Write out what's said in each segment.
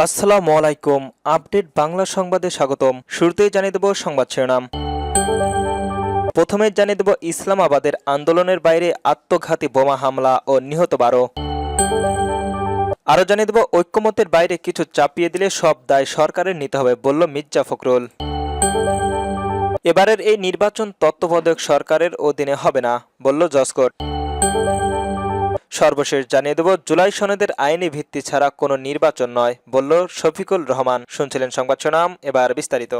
আসসালামু আলাইকুম, আপডেট বাংলা সংবাদে স্বাগতম। শুরুতেই জানিয়ে দেব সংবাদ শিরোনাম। প্রথমে জানিয়ে দেব ইসলামাবাদের আন্দোলনের বাইরে আত্মঘাতী বোমা হামলা ও নিহত বারো। আরও জানিয়ে দেব ঐক্যমতের বাইরে কিছু চাপিয়ে দিলে সব দায় সরকারের নিতে হবে, বলল মির্জা ফখরুল। এবারের এই নির্বাচন তত্ত্বাবধায়ক সরকারের অধীনে হবে না, বলল জসকোট সর্বশেষ জানিয়ে দেব, জুলাই সনদের আইনি ভিত্তি ছাড়া কোনো নির্বাচন নয়, বলল শফিকুল রহমান। শুনছিলেন সংবাদ শোনাম এবার বিস্তারিত।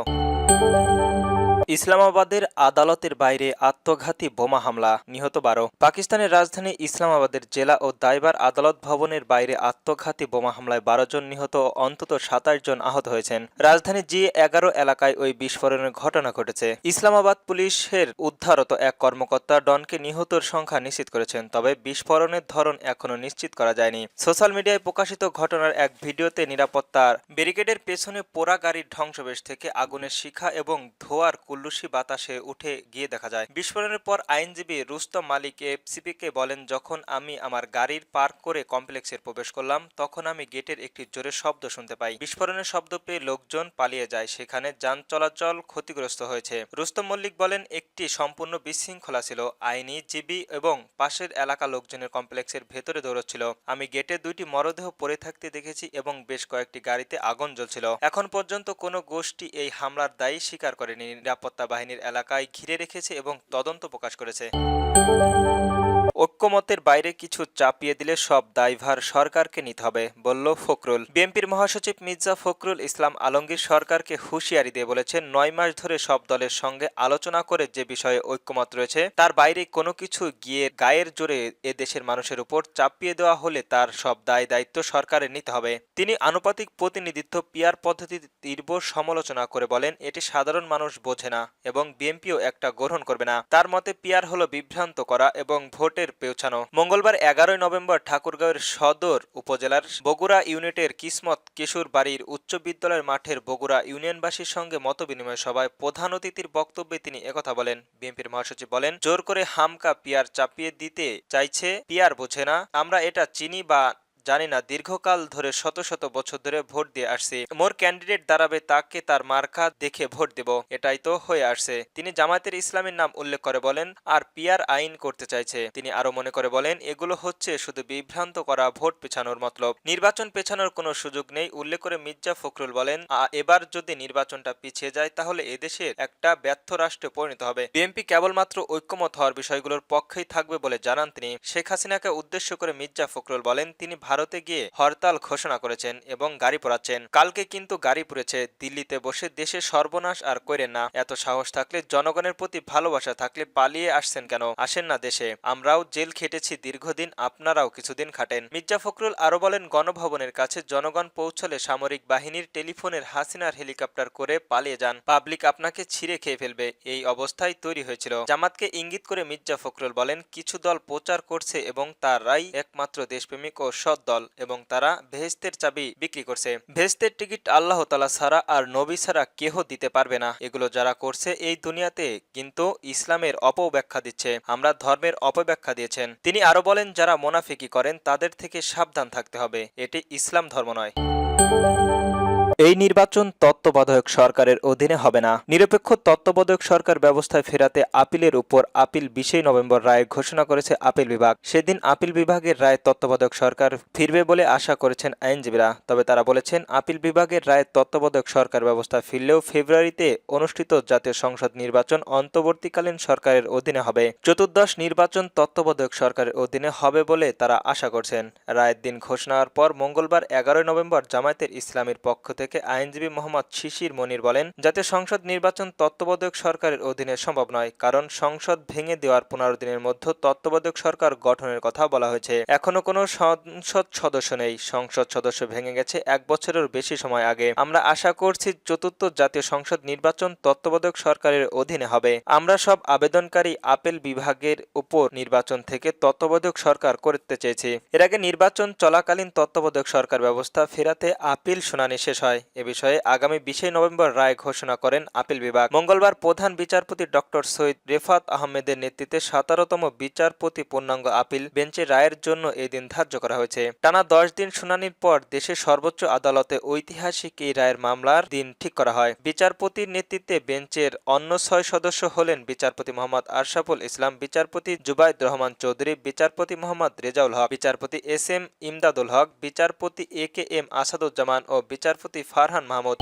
ইসলামাবাদের আদালতের বাইরে আত্মঘাতী বোমা হামলা, নিহত বারো। পাকিস্তানের রাজধানী ইসলামাবাদের জেলা ও দাইবার আদালত ভবনের বাইরে আত্মঘাতী বোমা হামলায় বারো জন নিহত ও অন্তত সাতাশ জন আহত হয়েছেন। রাজধানী জি এগারো এলাকায় ওই বিস্ফোরণের ঘটনা ঘটেছে। ইসলামাবাদ পুলিশের উদ্ধারত এক কর্মকর্তা ডনকে নিহতর সংখ্যা নিশ্চিত করেছেন, তবে বিস্ফোরণের ধরন এখনও নিশ্চিত করা যায়নি। সোশ্যাল মিডিয়ায় প্রকাশিত ঘটনার এক ভিডিওতে নিরাপত্তার ব্যারিকেডের পেছনে পোড়া গাড়ির ধ্বংসবেশ থেকে আগুনের শিখা এবং ধোয়ার কুল্লুসি বাতাসে উঠে গিয়ে দেখা যায়। বিস্ফোরণের পর আইনজীবী রুস্তম মালিক এফসিপিকে বলেন, যখন আমি আমার গাড়ির পার্ক করে কমপ্লেক্সের প্রবেশ করলাম, তখন আমি গেটের একটি জোরে শব্দ শুনতে পাই। বিস্ফোরণের শব্দ পেয়ে লোকজন পালিয়ে যায়। সেখানে যান চলাচল ক্ষতিগ্রস্ত হয়েছে। রুস্তম মল্লিক বলেন, একটি সম্পূর্ণ বিশৃঙ্খলা ছিল। আইনি জিবি এবং পাশের এলাকা লোকজনের কমপ্লেক্সের ভেতরে দৌড়চ্ছিল। আমি গেটে দুইটি মরদেহ পড়ে থাকতে দেখেছি এবং বেশ কয়েকটি গাড়িতে আগুন জ্বলছিল। এখন পর্যন্ত কোনো গোষ্ঠী এই হামলার দায়ী স্বীকার করেনি। নিরাপত্তা বাহিনীর এলাকায় ঘিরে রেখেছে এবং তদন্ত প্রকাশ করেছে। ঐক্যমতের বাইরে কিছু চাপিয়ে দিলে সব দায়ভার সরকারকে নিতে হবে, বলল ফখরুল। বিএনপির মহাসচিব মির্জা ফখরুল ইসলাম আলমগীর সরকারকে হুঁশিয়ারি দিয়ে বলেছেন, নয় মাস ধরে সব দলের সঙ্গে আলোচনা করে যে বিষয়ে ঐক্যমত রয়েছে, তার বাইরে কোনো কিছু গিয়ে গায়ের জোরে এ দেশের মানুষের উপর চাপিয়ে দেওয়া হলে তার সব দায় দায়িত্ব সরকারের নিতে হবে। তিনি আনুপাতিক প্রতিনিধিত্ব পিয়ার পদ্ধতিতে তীব্র সমালোচনা করে বলেন, এটি সাধারণ মানুষ বোঝে না এবং বিএনপিও একটা গ্রহণ করবে না। তার মতে পিয়ার হলো বিভ্রান্ত করা এবং ভোটের পেছানো। মঙ্গলবার এগারোই নভেম্বর ঠাকুরগাঁওয়ের সদর উপজেলার বগুড়া ইউনিটের কিসমত কিশোর বাড়ির উচ্চ বিদ্যালয়ের মাঠের বগুড়া ইউনিয়নবাসীর সঙ্গে মত বিনিময় সভায় প্রধান অতিথির বক্তব্যে তিনি একথা বলেন। বিএনপির মহাসচিব বলেন, জোর করে হামকা পিয়ার চাপিয়ে দিতে চাইছে পিয়ার বোঝে না। আমরা এটা চিনি বা জানি না, দীর্ঘকাল ধরে শত শত বছর ধরে ভোট দিয়ে আসছি। মোর ক্যান্ডিডেট দাঁড়াবে তাকে তার মার্কা দেখে ভোট দেব। এটাই তো হয়ে আসছে। তিনি জামায়াতের ইসলামের নাম উল্লেখ করে বলেন আর পিয়ার আইন করতে চাইছে। তিনি আরও মনে করে বলেন, এগুলো হচ্ছে শুধু বিভ্রান্ত করা ভোট পেছানোর মতলব। নির্বাচন পেছানোর কোনো সুযোগ নেই। উল্লেখ করে মির্জা ফখরুল বলেন, "আ- এবার যদি নির্বাচনটা পিছিয়ে যায়, তাহলে এদেশের একটা ব্যর্থ রাষ্ট্রে পরিণত হবে। বিএনপি কেবলমাত্র ঐক্যমত হওয়ার বিষয়গুলোর পক্ষেই থাকবে বলে জানান তিনি। শেখ হাসিনাকে উদ্দেশ্য করে মির্জা ফখরুল বলেন, তিনি ভারতে গিয়ে হরতাল ঘোষণা করেছেন এবং গাড়ি পোড়াচ্ছেন। কালকে কিন্তু গাড়ি পুড়েছে দিল্লিতে বসে দেশে সর্বনাশ আর করেন না। এত সাহস থাকলে জনগণের প্রতি ভালোবাসা থাকলে পালিয়ে আসছেন কেন? আসেন না দেশে। আমরাও জেল খেটেছি দীর্ঘদিন, আপনারাও কিছুদিন খাটেন। মির্জা ফখরুল আরও বলেন, গণভবনের কাছে জনগণ পৌঁছলে সামরিক বাহিনীর টেলিফোনের হাসিনার হেলিকপ্টার করে পালিয়ে যান। পাবলিক আপনাকে ছিঁড়ে খেয়ে ফেলবে। এই অবস্থায় তৈরি হয়েছিল। জামাতকে ইঙ্গিত করে মির্জা ফখরুল বলেন, কিছু দল প্রচার করছে এবং তারাই একমাত্র দেশপ্রেমিক ও সৎ দল এবং তারা ভেস্তের চাবি বিক্রি করছে। ভেস্তের টিকিট আল্লাহ তালা ছাড়া আর নবী ছাড়া কেহ দিতে পারবে না। এগুলো যারা করছে এই দুনিয়াতে কিন্তু ইসলামের অপব্যাখ্যা দিচ্ছে। আমরা ধর্মের অপব্যাখ্যা দিয়েছেন। তিনি আরও বলেন, যারা মোনাফিকি করেন তাদের থেকে সাবধান থাকতে হবে। এটি ইসলাম ধর্ম নয়। এই নির্বাচন তত্ত্বাবধায়ক সরকারের অধীনে হবে না। নিরপেক্ষ তত্ত্বাবধায়ক সরকার ব্যবস্থায় ফেরাতে আপিলের উপর আপিল বিশে নভেম্বর রায় ঘোষণা করেছে আপিল বিভাগ। সেদিন আপিল বিভাগের রায় তত্ত্বাবধায়ক সরকার ফিরবে বলে আশা করেছেন আইনজীবীরা। তবে তারা বলেছেন, আপিল বিভাগের রায় তত্ত্বাবধায়ক সরকার ব্যবস্থা ফিরলেও ফেব্রুয়ারিতে অনুষ্ঠিত জাতীয় সংসদ নির্বাচন অন্তর্বর্তীকালীন সরকারের অধীনে হবে। চতুর্দশ নির্বাচন তত্ত্বাবধায়ক সরকারের অধীনে হবে বলে তারা আশা করছেন। রায়ের দিন ঘোষণার পর মঙ্গলবার এগারোই নভেম্বর জামায়াতের ইসলামীর পক্ষ থেকে আইনজীবী মোহাম্মদ শিশির মনির বলেন জাতীয় সংসদ নির্বাচন তত্ত্বাবধায়ক সরকারের অধীনে সম্ভব নয়, কারণ সংসদ ভেঙে দেওয়ার পনেরো দিনের মধ্যে তত্ত্বাবধায়ক সরকার গঠনের কথা বলা হয়েছে। এখনও কোনো সংসদ সদস্য নেই। সংসদ সদস্য ভেঙে গেছে এক বছরের বেশি সময় আগে। আমরা আশা করছি চতুর্থ জাতীয় সংসদ নির্বাচন তত্ত্বাবধায়ক সরকারের অধীনে হবে। আমরা সব আবেদনকারী আপেল বিভাগের উপর নির্বাচন থেকে তত্ত্বাবধায়ক সরকার করতে চেয়েছি। এর আগে নির্বাচন চলাকালীন তত্ত্বাবধায়ক সরকার ব্যবস্থা ফেরাতে আপিল শুনানি শেষ হয়। হয়। এ বিষয়ে আগামী বিশে নভেম্বর রায় ঘোষণা করেন আপিল বিভাগ। মঙ্গলবার প্রধান বিচারপতি ডক্টর সৈয়দ রেফাত আহমেদের নেতৃত্বে সতেরোতম বিচারপতি পূর্ণাঙ্গ আপিল বেঞ্চে রায়ের জন্য এই দিন ধার্য করা হয়েছে। টানা দশ দিন শুনানির পর দেশের সর্বোচ্চ আদালতে ঐতিহাসিক এই রায়ের মামলার দিন ঠিক করা হয়। বিচারপতির নেতৃত্বে বেঞ্চের অন্য ছয় সদস্য হলেন বিচারপতি মোহাম্মদ আশরাফুল ইসলাম, বিচারপতি জুবাইদ রহমান চৌধুরী, বিচারপতি মোহাম্মদ রেজাউল হক, বিচারপতি এস এম ইমদাদুল হক, বিচারপতি এ কে এম আসাদুজ্জামান ও বিচারপতি ফারহান মাহমুদ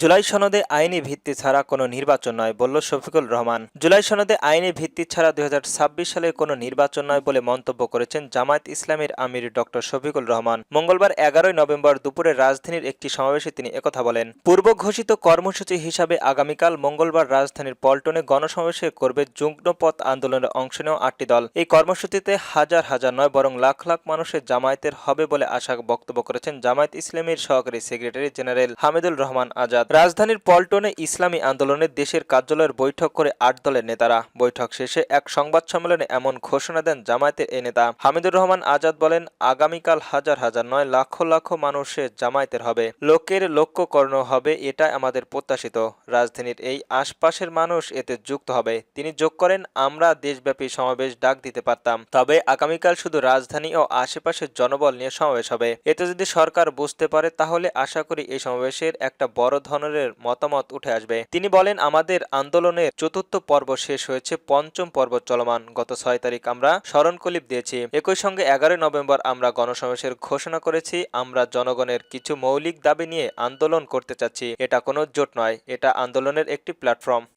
জুলাই সনদে আইনি ভিত্তি ছাড়া কোনো নির্বাচন নয় বলল শফিকুল রহমান। জুলাই সনদে আইনি ভিত্তি ছাড়া দু হাজার ছাব্বিশ সালে কোনো নির্বাচন নয় বলে মন্তব্য করেছেন জামায়াত ইসলামের আমির ডক্টর শফিকুল রহমান। মঙ্গলবার এগারোই নভেম্বর দুপুরে রাজধানীর একটি সমাবেশে তিনি একথা বলেন, পূর্ব ঘোষিত কর্মসূচি হিসাবে আগামীকাল মঙ্গলবার রাজধানীর পল্টনে গণসমাবেশে করবে যুগ্মপথ আন্দোলনের অংশ নেওয়া আটটি দল। এই কর্মসূচিতে হাজার হাজার নয়, বরং লাখ লাখ মানুষের জামায়াতের হবে বলে আশা বক্তব্য করেছেন জামায়াত ইসলামের সহকারী সেক্রেটারি জেনারেল হামিদুল রহমান আজাদ। রাজধানীর পল্টনে ইসলামী আন্দোলনের দেশের কার্যালয়ের বৈঠক করে আট দলের নেতারা। বৈঠক শেষে এক সংবাদ সম্মেলনে এমন ঘোষণা দেন জামায়াতের এই নেতা। হামিদুর রহমান আজাদ বলেন, আগামীকাল হাজার হাজার নয়, লাখ লাখ মানুষের জামায়াতের হবে। লোকের লক্ষ্য কর্ণ হবে এটা আমাদের প্রত্যাশিত। রাজধানীর এই আশপাশের মানুষ এতে যুক্ত হবে। তিনি যোগ করেন, আমরা দেশব্যাপী সমাবেশ ডাক দিতে পারতাম। তবে আগামীকাল শুধু রাজধানী ও আশেপাশের জনবল নিয়ে সমাবেশ হবে। এতে যদি সরকার বুঝতে পারে, তাহলে আশা করি এই সমাবেশের একটা বড় ধরনের মতামত উঠে আসবে। তিনি বলেন, আমাদের আন্দোলনের চতুর্থ পর্ব শেষ হয়েছে, পঞ্চম পর্ব চলমান। গত ছয় তারিখ আমরা স্মরণকলিপ দিয়েছি। একই সঙ্গে এগারোই নভেম্বর আমরা গণসমাবেশের ঘোষণা করেছি। আমরা জনগণের কিছু মৌলিক দাবি নিয়ে আন্দোলন করতে চাচ্ছি। এটা কোনো জোট নয়, এটা আন্দোলনের একটি প্ল্যাটফর্ম।